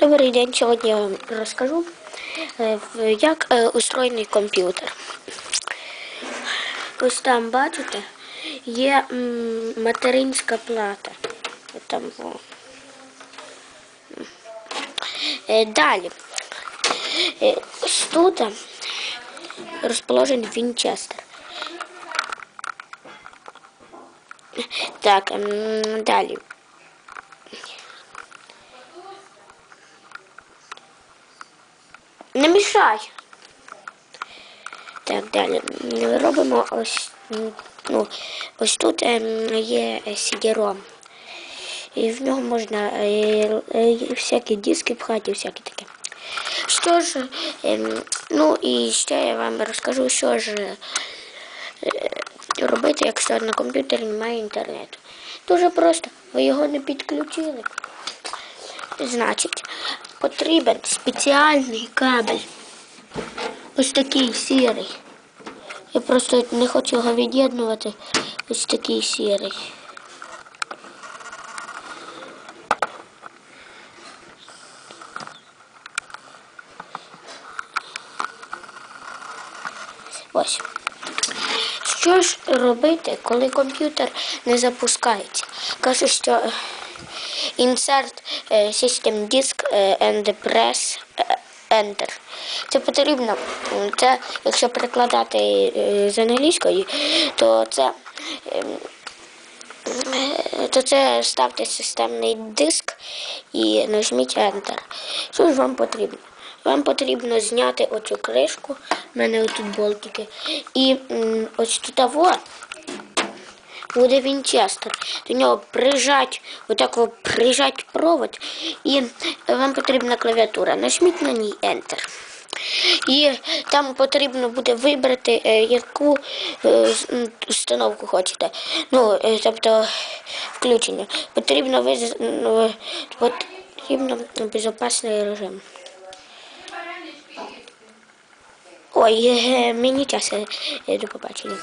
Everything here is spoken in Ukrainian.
Добрий день. Сьогодні я вам розкажу, е, як е, устроєний комп'ютер. Ось там, бачите, є материнська плата. Там. Е, Далі. Ось тут розположений Вінчестер. Так, далі. Не мішай. Так, далі. Робимо ось, ну, ось тут ем, є CD-ROM. І в нього можна е, е, всякі диски пхати, всякі таке. Що ж, ем, ну і ще я вам розкажу, що ж е, робити, якщо на комп'ютері немає інтернету. Дуже просто, ви його не підключили. Значить, потрібен спеціальний кабель. Ось такий сірий. Я просто не хочу його від'єднувати. Ось такий сірий. Ось. Що ж робити, коли комп'ютер не запускається? Кажуть, що е, insert е, system disk е, and press е, enter. Це потрібно, це, якщо перекладати з англійської, то це, ем, то це ставте системний диск і нажміть Enter. Що ж вам потрібно? Вам потрібно зняти оцю кришку, в мене отут болтики, і ось тут во буде вінчестер. До нього прижать, отак прижать провод, і вам потрібна клавіатура. Нажміть на ній Enter. І там потрібно буде вибрати, е, яку е, установку хочете. Ну, е, тобто включення. Потрібно виз... ну, потрібно безпечний режим. Ой, мені час до побачення.